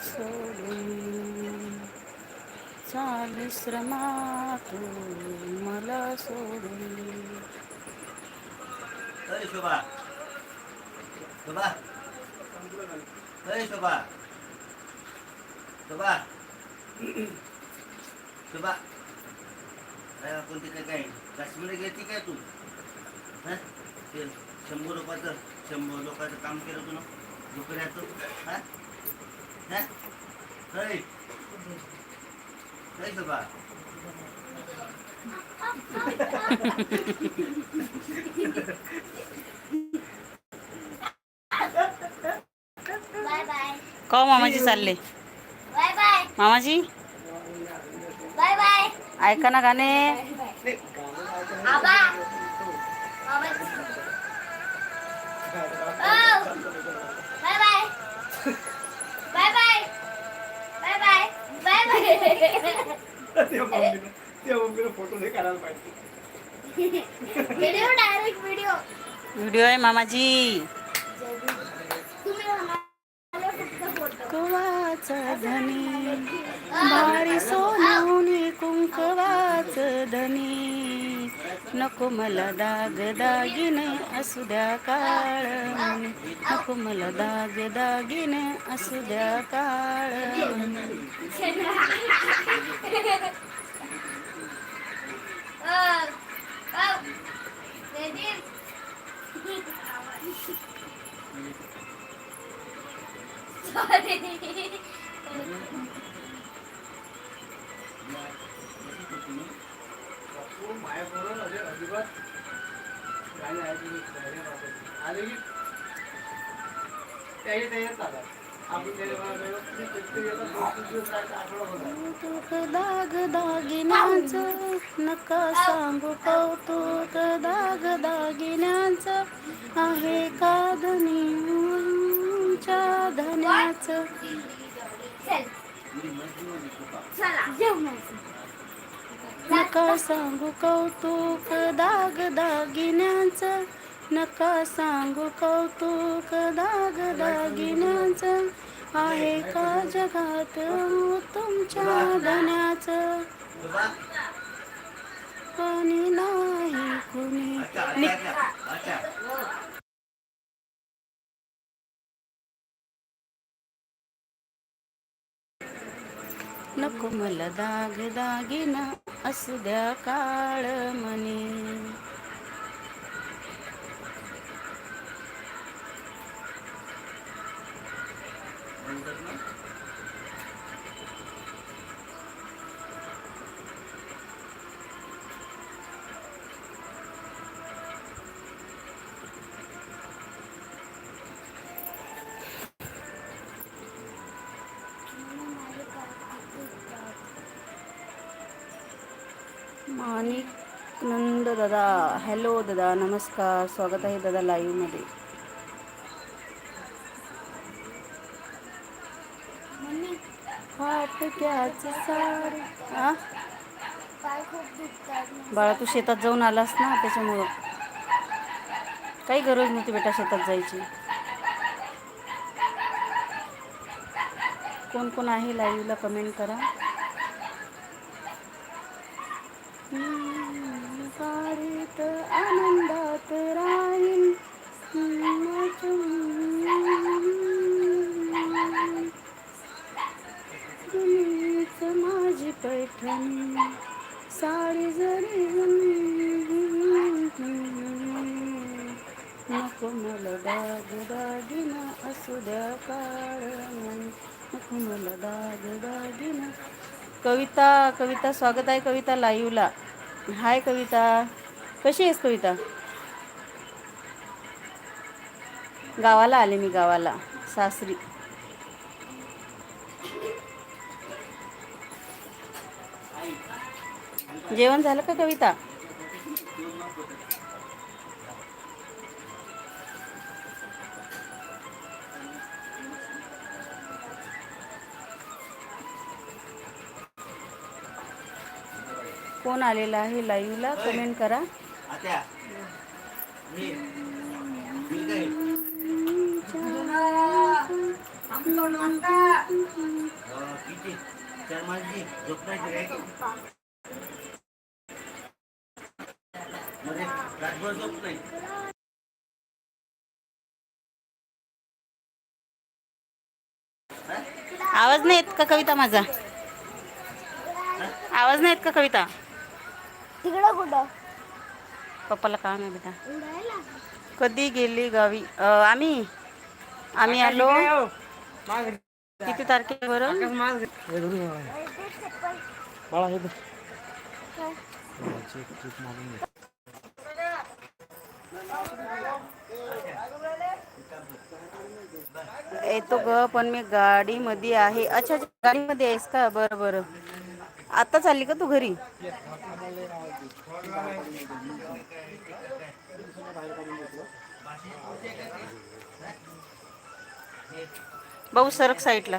सोडून चाल श्रमातू मला सोडून. अरे शोभा. शोभा. अरे शोभा. शोभा. शोभा. कोणती काय काय? काश्मीर घेते काय तू? हं? ते शंभर लोकांचं शंभर लोकांचं काम केलं तू ना दुसऱ्याचं हा? का मामाजी चालले. बाय बाय मामाजी? बाय बाय ऐका ना गाणे. आबा. त्या मम्मीनं त्या मम्मीनं फोटो नाही काढायला पाहिजे. व्हिडिओ डायरेक्ट व्हिडिओ व्हिडिओ आहे मामाजी. कुंकवाच धनी भारी सोनवणी कुंकवाच धनी. नको मला दाग दागिने असू द्या काळ. नको मला दाग दागिने असू द्या काळ. Bak. Bak. Dedim. Sorry. माया बरोबर अजिबात काय नाही आले की त्याही त्याही चालत कौतुक दाग दागिन्यांच नका सांगू कौतुक दाग दागिन्यांच. आहे कादनीच्या धन्याच? नका सांगू कौतुक दाग दागिन्यांच. नका सांगू कौतुक दाग दागिन्यांचं आहे का जगात तुमच्या धन्याचं? कोणी नाही कुणी. नको मला दाग दागिना असू द्या काळ म्हणे माणिक नंद दादा हॅलो दादा नमस्कार स्वागत आहे दादा लाईव्हमध्ये सार बाळा तू शेतात जाऊन आलास ना त्याच्यामुळं. काही गरज नव्हती बेटा शेतात जायची. कोण कोण आहे लाईव्हला कमेंट करा. आनंदात राहीन. साडी जरी नको मला दाग दागिना असू द्या कारण. नको मला दाग दागिना. कविता कविता स्वागत आहे कविता लाईव्हला हाय कविता. कशी आहेस कविता? गावाला आले मी गावाला. सासरी. जेवण झालं का कविता? कोण आलेला आहे लाईव्हला कमेंट करा. माणसी झोपण्याची काय मध्ये रातभर झोप नाही. आवाज नाही येत का कविता माझा? आवाज नाही येत का कविता? तिकडं कुठं? पप्पाला काम आहे बेटा. कधी गेली गावी? अ, आम्ही? आम्ही आलो. किती तारखे बरं येतो ग पण मी गाडीमध्ये आहे. अच्छा अच्छा, गाडीमध्ये आहेस का? बरं बरं. आता चालली का तू घरी? भाऊ सरक साईडला.